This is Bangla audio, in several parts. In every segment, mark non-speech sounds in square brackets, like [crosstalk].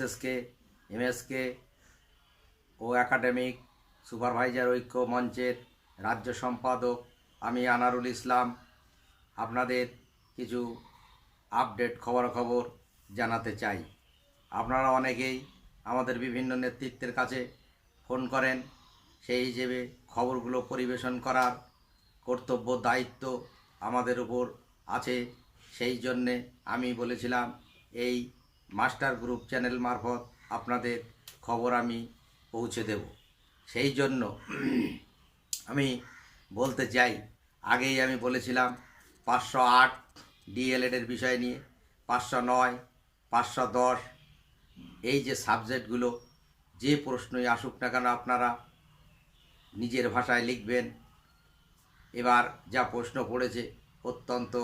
এসএসকে, এমএসকে ও একাডেমিক সুপারভাইজার ঐক্য মঞ্চের রাজ্য সম্পাদক আমি আনারুল ইসলাম। আপনাদের কিছু আপডেট খবরাখবর জানাতে চাই। আপনারা অনেকেই আমাদের বিভিন্ন নেতৃত্বের কাছে ফোন করেন। সেই হিসেবে খবরগুলো পরিবেশন করার কর্তব্য, দায়িত্ব আমাদের উপর আছে। সেই জন্যে আমি বলেছিলাম, এই মাস্টার গ্রুপ চ্যানেল মারফত আপনাদের খবর আমি পৌঁছে দেব। সেই জন্য আমি বলতে চাই, আগেই আমি বলেছিলাম, পাঁচশো আট ডিএলএডের বিষয় নিয়ে, পাঁচশো নয়, পাঁচশো দশ, এই যে সাবজেক্টগুলো, যে প্রশ্নই আসুক না কেন আপনারা নিজের ভাষায় লিখবেন। এবার যা প্রশ্ন পড়েছে, অত্যন্ত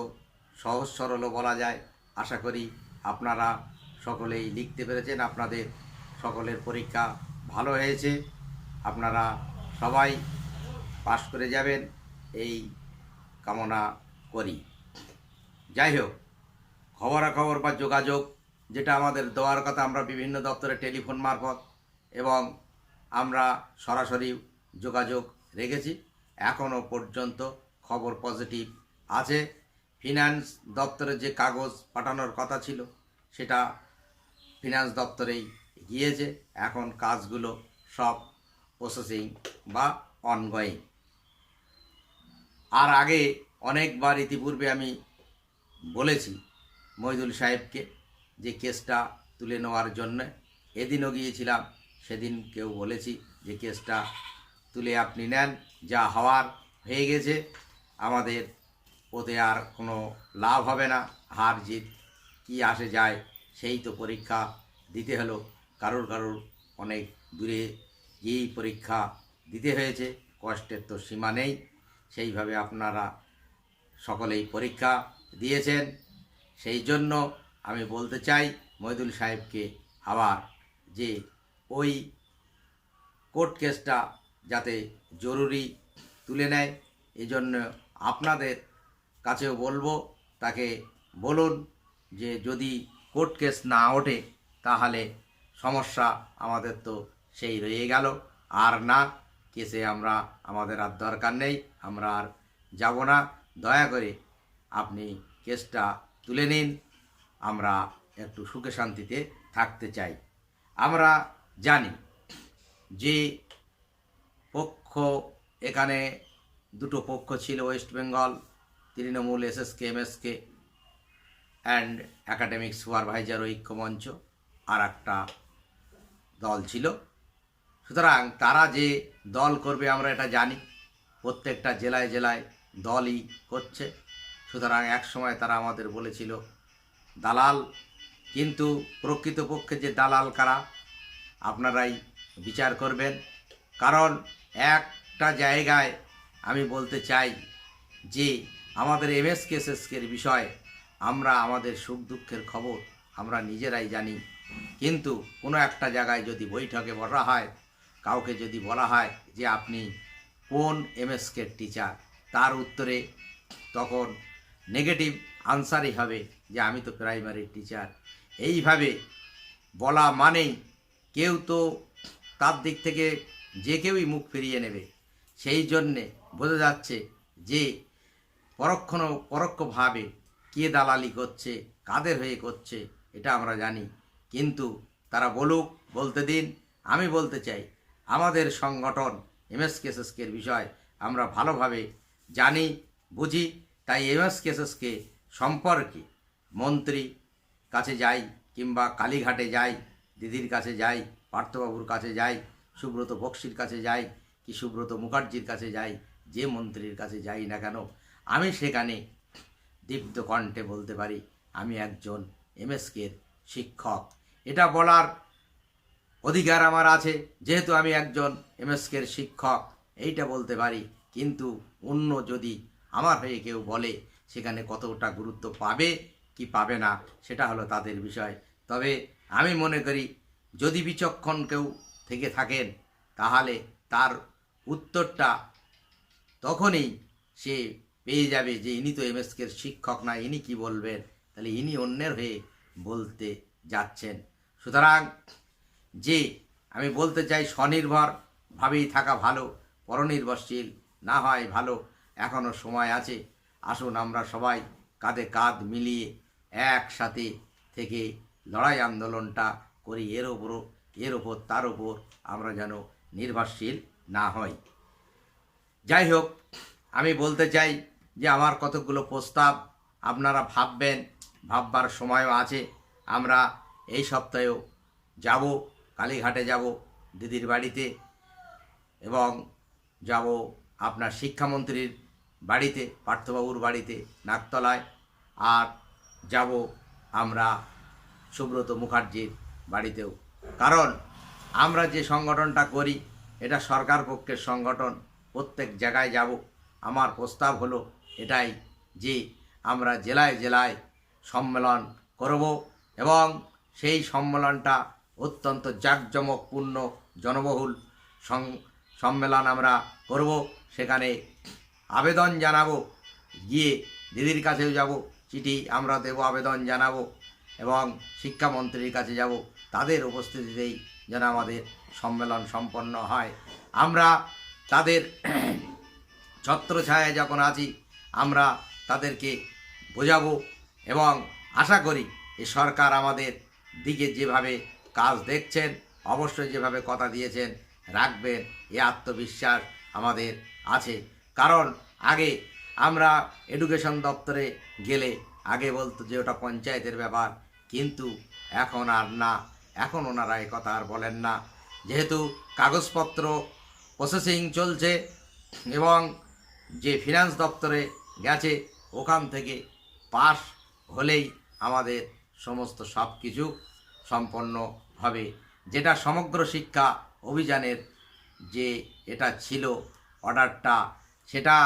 সহজ সরলও বলা যায়। আশা করি আপনারা সকলেই লিখতে পেরেছেন। আপনাদের সকলের পরীক্ষা ভালো হয়েছে। আপনারা সবাই পাশ করে যাবেন। এই কামনা করি। যাই হোক, খবরাখবর বা যোগাযোগ, যেটা আমাদের দেওয়ার কথা, আমরা বিভিন্ন দপ্তরে টেলিফোন মারফত এবং আমরা সরাসরি যোগাযোগ রেখেছি। এখনও পর্যন্ত খবর পজিটিভ আছে। ফিনান্স দপ্তরে যে কাগজ পাঠানোর কথা ছিল, সেটা ফিনান্স দপ্তরেই গিয়েছে এখন কাজগুলো সব প্রসেসিং বা অনগোয়িং আর আগে অনেকবার ইতিপূর্বে আমি বলেছি মহিদুল সাহেবকে যে কেসটা তুলে নেওয়ার জন্য। এদিনও গিয়েছিলাম, সেদিন কেউ বলেছি যে কেসটা তুলে আপনি নেন, যা হওয়ার হয়ে গেছে। আমাদের ওতে আর কোনো লাভ হবে না, হার জিত কী আসে যায় সেই তো পরীক্ষা দিতে হলো। কারোর কারোর অনেক দূরে গিয়েই পরীক্ষা দিতে হয়েছে। কষ্টের তো সীমা নেই। সেইভাবে আপনারা সকলেই পরীক্ষা দিয়েছেন। সেই জন্য আমি বলতে চাই, মহিদুল সাহেবকে আবার যে ওই কোর্ট কেসটা যাতে জরুরি তুলে নেয় এই জন্য আপনাদের কাছেও বলব। তাকে বলুন যে যদি কোর্ট কেস না ওঠে, তাহলে সমস্যা আমাদের তো সেই রয়ে গেল। আর না, কেসে আমরা, আমাদের আর দরকার নেই, আমরা আর যাব না। দয়া করে আপনি কেসটা তুলে নিন। আমরা একটু সুখে শান্তিতে থাকতে চাই। আমরা জানি যে পক্ষ, এখানে দুটো পক্ষ ছিল West Bengal Trinamool SSK MSK and academic supervisor ঐক্যমঞ্চ আর একটা দল ছিল। সুতরাং তারা যে দল করবে আমরা এটা জানি। প্রত্যেকটা জেলায় জেলায় দলই করছে। সুতরাং এক সময় তারা আমাদের বলেছিল, দালাল। কিন্তু প্রকৃতপক্ষে যে দালাল কারা, আপনারাই বিচার করবেন। কারণ একটা জায়গায় আমি বলতে চাই যে আমাদের এমএস কেসেসকের বিষয় আমরা আমাদের সুখ দুঃখের খবর আমরা নিজেরাই জানি। কিন্তু কোনো একটা জায়গায় যদি বৈঠকে বসা হয়, কাউকে যদি বলা হয় যে আপনি কোন এমএসকের টিচার তার উত্তরে তখন নেগেটিভ আনসারই হবে যে আমি তো প্রাইমারির টিচার এইভাবে বলা মানেই কেউ তো তার দিক থেকে যে কেউই মুখ ফিরিয়ে নেবে। সেই জন্যে বোঝা যাচ্ছে যে পরোক্ষ পরোক্ষভাবে কে দালালি করছে, কাদের হয়ে করছে, এটা আমরা জানি। কিন্তু তারা বলুক, বলতে দিন। আমি বলতে চাই, আমাদের সংগঠন এমএস কেসেসকের বিষয় আমরা ভালোভাবে জানি, বুঝি। তাই এমএস কেসেসকে সম্পর্কে মন্ত্রী কাছে যাই কিংবা কালীঘাটে যাই, দিদির কাছে যাই, পার্থবাবুর কাছে যাই, সুব্রত বক্সির কাছে যাই কি সুব্রত মুখার্জির কাছে যাই, যে মন্ত্রীর কাছে যাই না কেন, আমি সেখানে দীপ্ত কণ্ঠে বলতে পারি, আমি একজন এমএসকের শিক্ষক। এটা বলার অধিকার আমার আছে, যেহেতু আমি একজন এমএসকের শিক্ষক, এইটা বলতে পারি। কিন্তু অন্য যদি আমার হয়ে কেউ বলে, সেখানে কতটা গুরুত্ব পাবে, কি পাবে না, সেটা হলো তাদের বিষয়। তবে আমি মনে করি, যদি বিচক্ষণ কেউ থেকে থাকেন, তাহলে তার উত্তরটা তখনই সে পেয়ে যাবে যে ইনি তো এম এসকের শিক্ষক না, ইনি কি বলবেন? তাহলে ইনি অন্যের হয়ে বলতে যাচ্ছেন। সুতরাং যে আমি বলতে চাই, স্বনির্ভর ভাবেই থাকা ভালো, পরনির্ভরশীল না হয় ভালো এখনও সময় আছে। আসুন আমরা সবাই কাঁধে কাঁধ মিলিয়ে একসাথে থেকে লড়াই আন্দোলনটা করি। এর ওপরও এর ওপর তার ওপর আমরা যেন নির্ভরশীল না হই। যাই হোক, আমি বলতে চাই যে আমার কতগুলো প্রস্তাব আপনারা ভাববেন, ভাববার সময়ও আছে। আমরা এই সপ্তাহেও যাব, কালীঘাটে যাব দিদির বাড়িতে এবং যাব আপনার শিক্ষামন্ত্রীর বাড়িতে, পার্থবাবুর বাড়িতে নাকতলায় আর যাব আমরা সুব্রত মুখার্জির বাড়িতেও। কারণ আমরা যে সংগঠনটা করি, এটা সরকার পক্ষের সংগঠন, প্রত্যেক জায়গায় যাব। আমার প্রস্তাব হলো এটাই যে আমরা জেলায় জেলায় সম্মেলন করব এবং সেই সম্মেলনটা অত্যন্ত জাঁকজমকপূর্ণ জনবহুল সম্মেলন আমরা করব। সেখানে আবেদন জানাব। গিয়ে দিদির কাছেও যাব, চিঠি আমরা দেব, আবেদন জানাব এবং শিক্ষামন্ত্রীর কাছে যাব। তাদের উপস্থিতিতেই যেন আমাদের সম্মেলন সম্পন্ন হয়। আমরা তাদের [clears throat] ছত্রছায়ায় যখন আছি আমরা তাদেরকে বোঝাবো এবং আশা করি এই সরকার আমাদের দিকে যেভাবে কাজ দেখছেন, অবশ্যই যেভাবে কথা দিয়েছেন, রাখবেন, এ আত্মবিশ্বাস আমাদের আছে। কারণ আগে আমরা এডুকেশন দপ্তরে গেলে, আগে বলতো যে ওটা পঞ্চায়েতের ব্যাপার, কিন্তু এখন আর না। এখন ওনারা এ কথা আর বলেন না। যেহেতু কাগজপত্র প্রসেসিং চলছে এবং যে ফিনান্স দপ্তরে গেছে, ওখান থেকে পাস হলেই আমাদের সমস্ত সব কিছু সম্পন্ন হবে যেটা সমগ্র শিক্ষা অভিযানের যে এটা ছিল অর্ডারটা, সেটা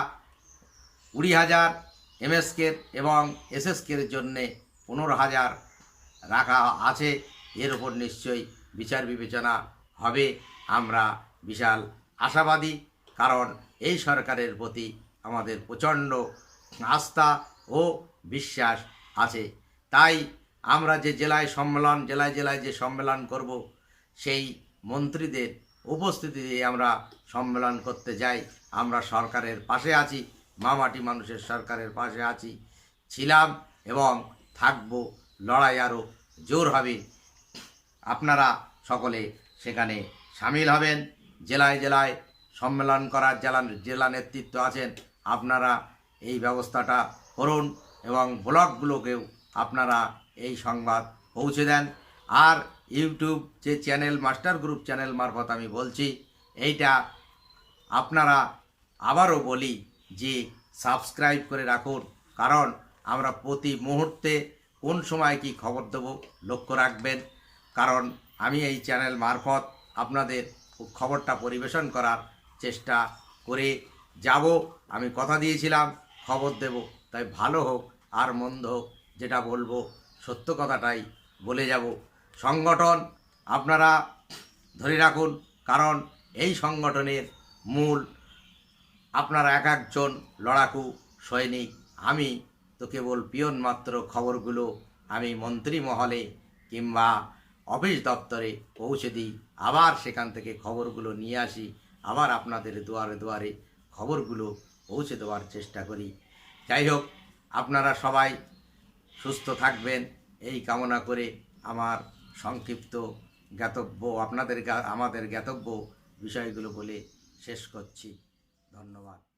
কুড়ি হাজার এমএসকের এবং এসএসকের জন্যে পনেরো হাজার রাখা আছে। এর উপর নিশ্চয়ই বিচার বিবেচনা হবে। আমরা বিশাল আশাবাদী, কারণ এই সরকারের প্রতি আমাদের প্রচণ্ড আস্থা ও বিশ্বাস আছে। তাই আমরা যে জেলায় সম্মেলন, জেলায় জেলায় যে সম্মেলন করব, সেই মন্ত্রীদের উপস্থিতি দিয়ে আমরা সম্মেলন করতে যাই। আমরা সরকারের পাশে আছি, মামাটি মানুষের সরকারের পাশে আছি, ছিলাম এবং থাকব, লড়াই আরও জোর হবে। আপনারা সকলে সেখানে সামিল হবেন, জেলায় জেলায় সম্মেলন করার জেলা জেলা নেতৃত্ব আছেন, আপনারা এই ব্যবস্থাটা করুন এবং ব্লগগুলোকেও আপনারা এই সংবাদ পৌঁছে দেন। আর ইউটিউব যে চ্যানেল, মাস্টার গ্রুপ চ্যানেল মারফত আমি বলছি, এইটা আপনারা আবারও বলি যে সাবস্ক্রাইব করে রাখুন, কারণ আমরা প্রতি মুহূর্তে কোন সময় কি খবর দেব লক্ষ্য রাখবেন। কারণ আমি এই চ্যানেল মারফত আপনাদের খবরটা পরিবেশন করার চেষ্টা করে যাব। আমি কথা দিয়েছিলাম, খবর দেব। তাই ভালো হোক আর মন্দ হোক, যেটা বলব, সত্য কথাটাই বলে যাব। সংগঠন আপনারা ধরে রাখুন, কারণ এই সংগঠনের মূল আপনারা এক একজন লড়াকু সৈনিক, আমি তো কেবল পিয়ন মাত্র খবরগুলো আমি মন্ত্রী মহলে কিংবা অফিস দপ্তরে পৌঁছে দিই। আবার সেখান থেকে খবরগুলো নিয়ে আসি আবার আপনাদের দুয়ারে দুয়ারে খবরগুলো পৌঁছে দেওয়ার চেষ্টা করি। যাই হোক, আপনারা সবাই সুস্থ থাকবেন। এই কামনা করে আমার সংক্ষিপ্ত জ্ঞাতব্য, আপনাদের আমাদের জ্ঞাতব্য বিষয়গুলো বলে শেষ করছি। ধন্যবাদ।